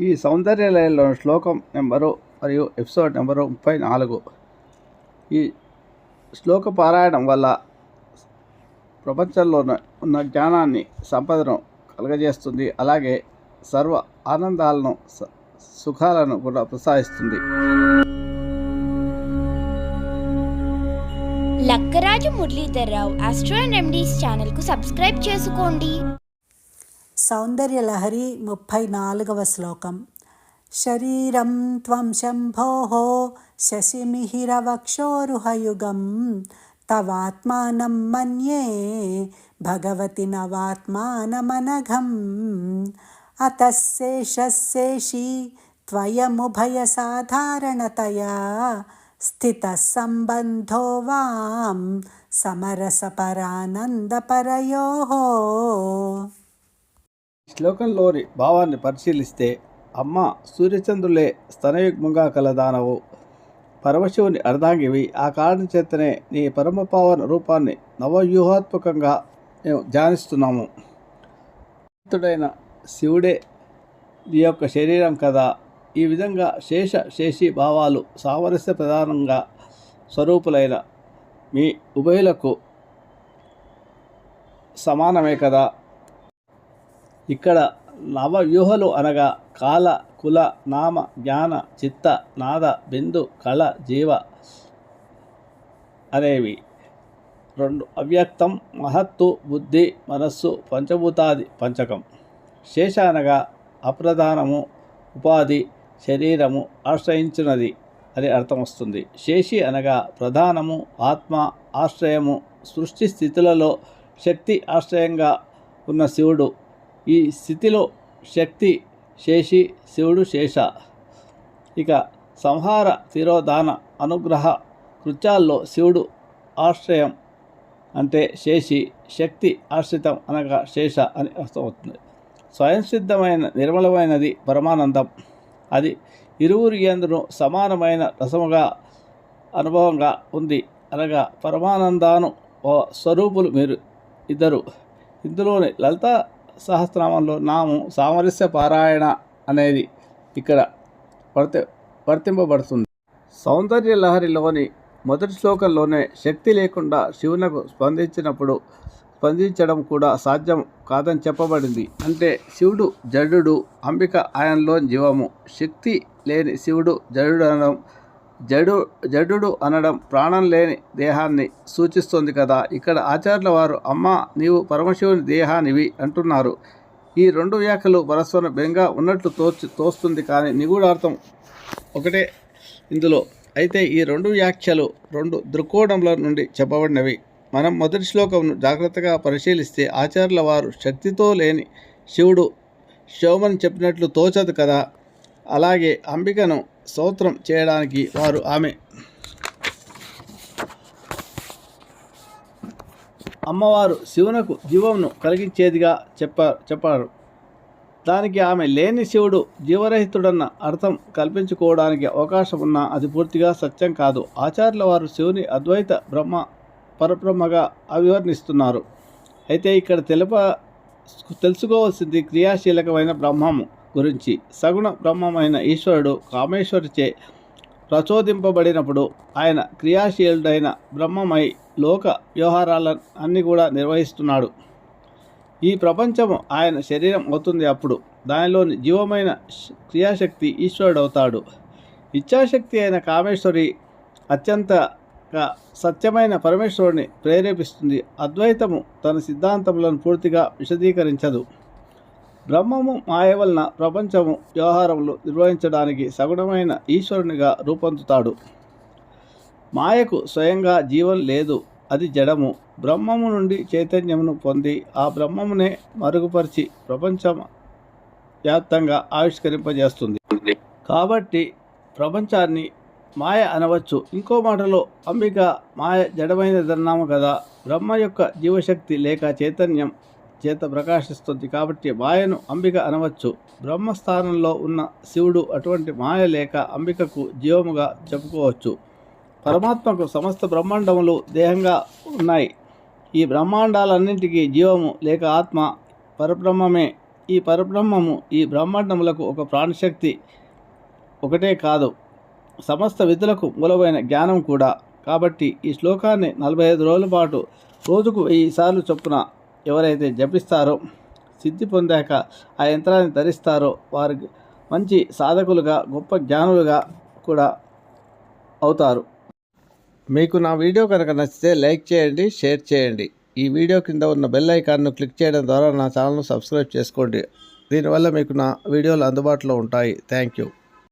ఈ సౌందర్యలయంలో శ్లోకం నెంబరు మరియు ఎపిసోడ్ నెంబరు ముప్పై నాలుగు. ఈ శ్లోక పారాయణం వల్ల ప్రపంచంలో ఉన్న- జ్ఞానాన్ని సంపదను కలుగజేస్తుంది. అలాగే సర్వ ఆనందాలను స- సుఖాలను కూడా ప్రసాదిస్తుంది. Lakkaraju Muralidhar Rao astro and remedies ఛానల్కు సబ్స్క్రైబ్ చేసుకోండి. సౌందర్యలహరి ముప్పై నాలుగవ శ్లోకం శరీరం త్వం శంభోः శశిమిహిరవక్షోరుహయుగం తవాత్మానం మన్యే భగవతి నవాత్మానమనఘం అతశేషశేషి త్వయముభయసాధారణతయా స్థితः సంబంధో వాం సమరసపరానందపరయోः శ్లోకంలోని భావాన్ని పరిశీలిస్తే అమ్మ సూర్యచంద్రులే స్తనయుగ్మంగా కల దానవు పరమశివుని అర్ధాంగివి ఆ కారణం చేతనే నీ పరమపావన రూపాన్ని నవవ్యూహాత్మకంగా మేము ధ్యానిస్తున్నాము. భక్తుడైన శివుడే నీ యొక్క శరీరం కదా. ఈ విధంగా శేష శేషి భావాలు సామరస్య ప్రధానంగా స్వరూపులైన మీ ఉభయులకు సమానమే కదా. ఇక్కడ నవవ్యూహలు అనగా కాల కుల నామ జ్ఞాన చిత్త నాద బిందు కళ జీవ అనేవి. రెండు అవ్యక్తం మహత్తు బుద్ధి మనస్సు పంచభూతాది పంచకం. శేష అనగా అప్రధానము ఉపాధి శరీరము ఆశ్రయించినది అని అర్థం వస్తుంది. శేషి అనగా ప్రధానము ఆత్మ ఆశ్రయము సృష్టి స్థితులలో శక్తి ఆశ్రయంగా ఉన్న శివుడు ఈ స్థితిలో శక్తి శేషి శివుడు శేష. ఇక సంహార తిరోధాన అనుగ్రహ కృత్యాల్లో శివుడు ఆశ్రయం అంటే శేషి శక్తి ఆశ్రితం అనగా శేష అని అర్థమవుతుంది. స్వయం సిద్ధమైన నిర్మలమైనది పరమానందం. అది ఇరువురు ఎందును సమానమైన రసముగా అనుభవంగా ఉంది అనగా పరమానందాను ఓ స్వరూపులు మీరు ఇద్దరు. ఇందులోని లలిత సహస్రనామంలో నాము సామరస్య పారాయణ అనేది ఇక్కడ వర్తి వర్తింపబడుతుంది. సౌందర్య లహరిలోని మొదటి శ్లోకంలోనే శక్తి లేకుండా శివునకు స్పందించినప్పుడు స్పందించడం కూడా సాధ్యం కాదని చెప్పబడింది. అంటే శివుడు జడుడు అంబిక ఆయనలో జీవము. శక్తి లేని శివుడు జడు అనడం జడు జడుడు అనడం ప్రాణం లేని దేహాన్ని సూచిస్తుంది కదా. ఇక్కడ ఆచార్యుల వారు అమ్మ నీవు పరమశివుని దేహానివి అంటున్నారు. ఈ రెండు వ్యాఖ్యలు పరస్పరం బెంగా ఉన్నట్లు తోచి తోస్తుంది కానీ నిగూఢార్థం ఒకటే ఇందులో. అయితే ఈ రెండు వ్యాఖ్యలు రెండు దృక్కోణంల నుండి చెప్పబడినవి. మనం మొదటి శ్లోకంను జాగ్రత్తగా పరిశీలిస్తే ఆచార్యుల వారు శక్తితో లేని శివుడు శివమని చెప్పినట్లు తోచదు కదా. అలాగే అంబికను స్తోత్రం చేయడానికి వారు ఆమె. అమ్మవారు శివునకు జీవంను కలిగించేదిగా చెప్ప చెప్పారు. దానికి ఆమె లేని శివుడు జీవరహితుడన్న అర్థం కల్పించుకోవడానికి అవకాశం ఉన్నా అది పూర్తిగా సత్యం కాదు. ఆచార్యుల వారు శివుని అద్వైత బ్రహ్మ పరబ్రహ్మగా అవివర్ణిస్తున్నారు అయితే ఇక్కడ తెలుప తెలుసుకోవాల్సింది క్రియాశీలకమైన బ్రహ్మము. గురించి సగుణ బ్రహ్మమైన ఈశ్వరుడు కామేశ్వరిచే ప్రచోదింపబడినప్పుడు ఆయన క్రియాశీలుడైన బ్రహ్మమై లోక వ్యవహారాలను అన్ని కూడా నిర్వహిస్తున్నాడు. ఈ ప్రపంచము ఆయన శరీరం అవుతుంది అప్పుడు దానిలోని జీవమైన క్రియాశక్తి ఈశ్వరుడు అవుతాడు ఇచ్ఛాశక్తి అయిన కామేశ్వరి అత్యంత సత్యమైన పరమేశ్వరుని ప్రేరేపిస్తుంది. అద్వైతము తన సిద్ధాంతములను పూర్తిగా విశదీకరించదు. బ్రహ్మము మాయ వలన ప్రపంచము వ్యవహారములు నిర్వహించడానికి సగుణమైన ఈశ్వరునిగా రూపొందుతాడు. మాయకు స్వయంగా జీవం లేదు అది జడము. బ్రహ్మము నుండి చైతన్యమును పొంది ఆ బ్రహ్మమునే మరుగుపరిచి ప్రపంచం వ్యాప్తంగా ఆవిష్కరింపజేస్తుంది. కాబట్టి ప్రపంచాన్ని మాయ అనవచ్చు. ఇంకో మాటలో అంబిక మాయ జడమైనదన్నాము కదా. బ్రహ్మ యొక్క జీవశక్తి లేక చైతన్యం చేత ప్రకాశిస్తుంది కాబట్టి మాయను అంబిక అనవచ్చు. బ్రహ్మస్థానంలో ఉన్న శివుడు అటువంటి మాయ లేక అంబికకు జీవముగా చెప్పుకోవచ్చు. పరమాత్మకు సమస్త బ్రహ్మాండములు దేహంగా ఉన్నాయి. ఈ బ్రహ్మాండాలన్నింటికీ జీవము లేక ఆత్మ పరబ్రహ్మమే. ఈ పరబ్రహ్మము ఈ బ్రహ్మాండములకు ఒక ప్రాణశక్తి ఒకటే కాదు. సమస్త విధులకు మూలమైన జ్ఞానం కూడా. కాబట్టి ఈ శ్లోకాన్ని నలభై ఐదు రోజుల పాటు రోజుకు వెయ్యి సార్లు చొప్పున ఎవరైతే జపిస్తారో సిద్ధి పొందాక ఆ యంత్రాన్ని ధరిస్తారో వారికి మంచి సాధకులుగా గొప్ప జ్ఞానులుగా కూడా అవుతారు. మీకు నా వీడియో కనుక నచ్చితే లైక్ చేయండి షేర్ చేయండి. ఈ వీడియో కింద ఉన్న బెల్ ఐకాన్ను క్లిక్ చేయడం ద్వారా నా ఛానల్ను సబ్స్క్రైబ్ చేసుకోండి. దీనివల్ల మీకు నా వీడియోలు అందుబాటులో ఉంటాయి. Thank you.